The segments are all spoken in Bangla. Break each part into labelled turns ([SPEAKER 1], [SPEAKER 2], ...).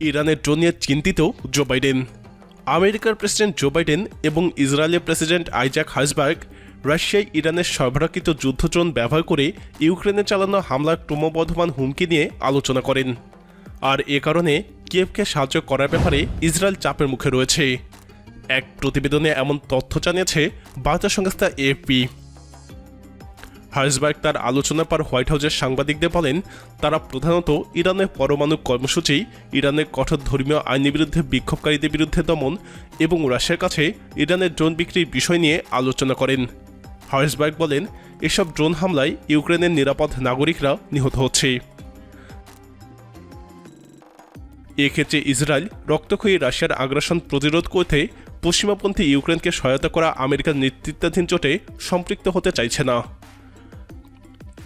[SPEAKER 1] ইরানের ড্রোন নিয়ে চিন্তিত জো বাইডেন। আমেরিকার প্রেসিডেন্ট জো বাইডেন এবং ইসরায়েলের প্রেসিডেন্ট আইজাক হাসবার্গ রাশিয়ায় ইরানের সরবরাহকৃত যুদ্ধড্রোন ব্যবহার করে ইউক্রেনে চালানো হামলার ক্রমবর্ধমান হুমকি নিয়ে আলোচনা করেন। আর এ কারণে কিয়েভকে সাহায্য করার ব্যাপারে ইসরায়েল চাপের মুখে রয়েছে। এক প্রতিবেদনে এমন তথ্য জানিয়েছে বার্তা সংস্থা এএফপি। হার্সবার্গ তার আলোচনা পর হোয়াইট হাউসের সাংবাদিকদের বলেন, তারা প্রধানত ইরানের পরমাণু কর্মসূচি ইরানের কঠোর ধর্মীয় আইনের বিরুদ্ধে বিক্ষোভকারীদের বিরুদ্ধে দমন এবং রাশিয়ার কাছে ইরানের ড্রোন বিক্রির বিষয় নিয়ে আলোচনা করেন। হার্সবার্গ বলেন, এসব ড্রোন হামলায় ইউক্রেনের নিরাপদ নাগরিকরা নিহত হচ্ছে। এক্ষেত্রে ইসরায়েল রক্তক্ষয়ী রাশিয়ার আগ্রাসন প্রতিরোধ করতে পশ্চিমাপন্থী ইউক্রেনকে সহায়তা করা আমেরিকার নেতৃত্বাধীন জোটে সম্পৃক্ত হতে চাইছে না।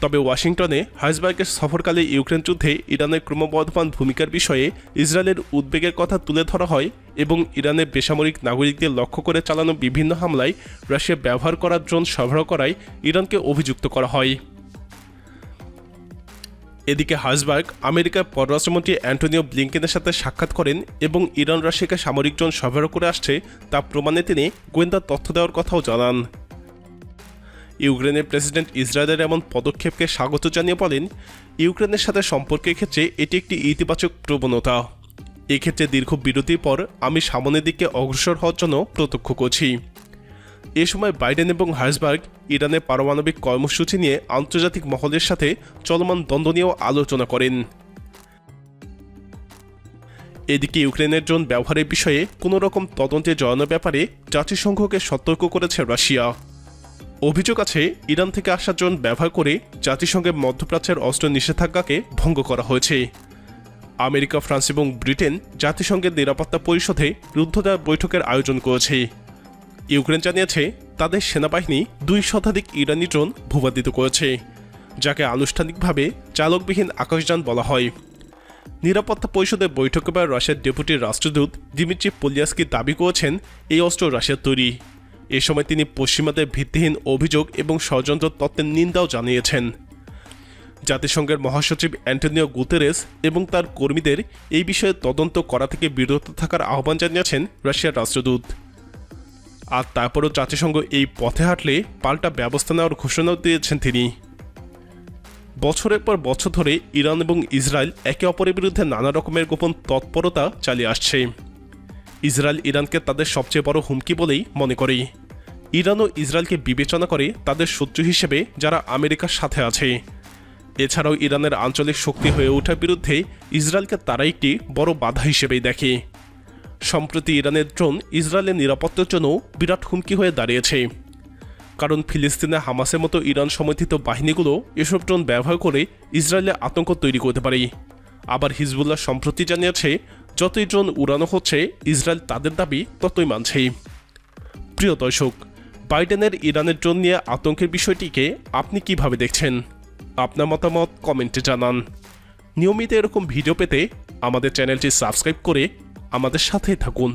[SPEAKER 1] তবে ওয়াশিংটনে হাইসবার্গের সফরকালে ইউক্রেন যুদ্ধে ইরানের ক্রমবর্ধমান ভূমিকার বিষয়ে ইসরায়েলের উদ্বেগের কথা তুলে ধরা হয় এবং ইরানের বেসামরিক নাগরিকদের লক্ষ্য করে চালানো বিভিন্ন হামলায় রাশিয়া ব্যবহার করা ড্রোন সরবরাহ করায় ইরানকে অভিযুক্ত করা হয়। এদিকে হাসবার্গ আমেরিকার পররাষ্ট্রমন্ত্রী অ্যান্টনিও ব্লিংকেনের সাথে সাক্ষাৎ করেন এবং ইরান রাশিয়াকে সামরিক ড্রোন সরবরাহ করে আসছে তা প্রমাণে তিনি গোয়েন্দা তথ্য দেওয়ার কথাও জানান। ইউক্রেনের প্রেসিডেন্ট ইসরায়েলের এমন পদক্ষেপকে স্বাগত জানিয়ে বলেন, ইউক্রেনের সাথে সম্পর্কের ক্ষেত্রে এটি একটি ইতিবাচক প্রবণতা। এক্ষেত্রে দীর্ঘ বিরতির পর আমি সামনের দিকে অগ্রসর হওয়ার জন্য প্রত্যক্ষ করছি। এ সময় বাইডেন এবং হার্সবার্গ ইরানের পারমাণবিক কর্মসূচি নিয়ে আন্তর্জাতিক মহলের সাথে চলমান দ্বন্দ্ব নিয়েও আলোচনা করেন। এদিকে ইউক্রেনের ড্রোন ব্যবহারের বিষয়ে কোনো রকম তদন্তে জড়ানোর ব্যাপারে জাতিসংঘকে সতর্ক করেছে রাশিয়া। অভিযোগ আছে, ইরান থেকে আসা ড্রোন ব্যবহার করে জাতিসংঘের মধ্যপ্রাচ্যের অস্ত্র নিষেধাজ্ঞাকে ভঙ্গ করা হয়েছে। আমেরিকা, ফ্রান্স এবং ব্রিটেন জাতিসংঘের নিরাপত্তা পরিষদে রুদ্ধদ্বার বৈঠকের আয়োজন করেছে। ইউক্রেন জানিয়েছে, তাদের সেনাবাহিনী দুই শতাধিক ইরানি ড্রোন ভূপাতিত করেছে, যাকে আনুষ্ঠানিকভাবে চালকবিহীন আকাশযান বলা হয়। নিরাপত্তা পরিষদের বৈঠকে বা রাশিয়ার ডেপুটি রাষ্ট্রদূত দিমিত্রি পোলিয়াসকি দাবি করেছেন, এই অস্ত্র রাশিয়ার তৈরি। এ সময় তিনি পশ্চিমাদের ভিত্তিহীন অভিযোগ এবং ষড়যন্ত্র তত্ত্বের নিন্দাও জানিয়েছেন। জাতিসংঘের মহাসচিব অ্যান্টনিও গুতেরেস এবং তার কর্মীদের এই বিষয়ে তদন্ত করা থেকে বিরত থাকার আহ্বান জানিয়েছেন রাশিয়ার রাষ্ট্রদূত। আর তারপরও জাতিসংঘ এই পথে হাঁটলে পাল্টা ব্যবস্থা নেওয়ার ঘোষণাও দিয়েছেন তিনি। বছরের পর বছর ধরে ইরান এবং ইসরায়েল একে অপরের বিরুদ্ধে নানা রকমের গোপন তৎপরতা চালিয়ে আসছে। ইসরায়েল ইরানকে তাদের সবচেয়ে বড় হুমকি বলেই মনে করে। ইরান ও ইসরায়েলকে বিবেচনা করে তাদের শত্রু হিসেবে যারা আমেরিকার সাথে আছে। এছাড়াও ইরানের আঞ্চলিক শক্তি হয়ে ওঠার বিরুদ্ধে ইসরায়েলকে তারা একটি বড় বাধা হিসেবেই দেখে। সম্প্রতি ইরানের ড্রোন ইসরায়েলের নিরাপত্তার জন্য বিরাট হুমকি হয়ে দাঁড়িয়েছে। কারণ ফিলিস্তিনে হামাসের মতো ইরান সমর্থিত বাহিনীগুলো এসব ড্রোন ব্যবহার করে ইসরায়েলে আতঙ্ক তৈরি করতে পারে। আবার হিজবুল্লাহ সম্প্রতি জানিয়েছে, যতই ড্রোন উড়ানো হচ্ছে, ইসরায়েল তাদের দাবি ততই মানছে। প্রিয় দর্শক বাইডেনের ইরানের ড্রোন নিয়ে আতঙ্কের বিষয়টিকে আপনি কীভাবে দেখছেন? আপনার মতামত কমেন্টে জানান। নিয়মিত এরকম ভিডিও পেতে আমাদের চ্যানেলটি সাবস্ক্রাইব করে আমাদের সাথে থাকুন।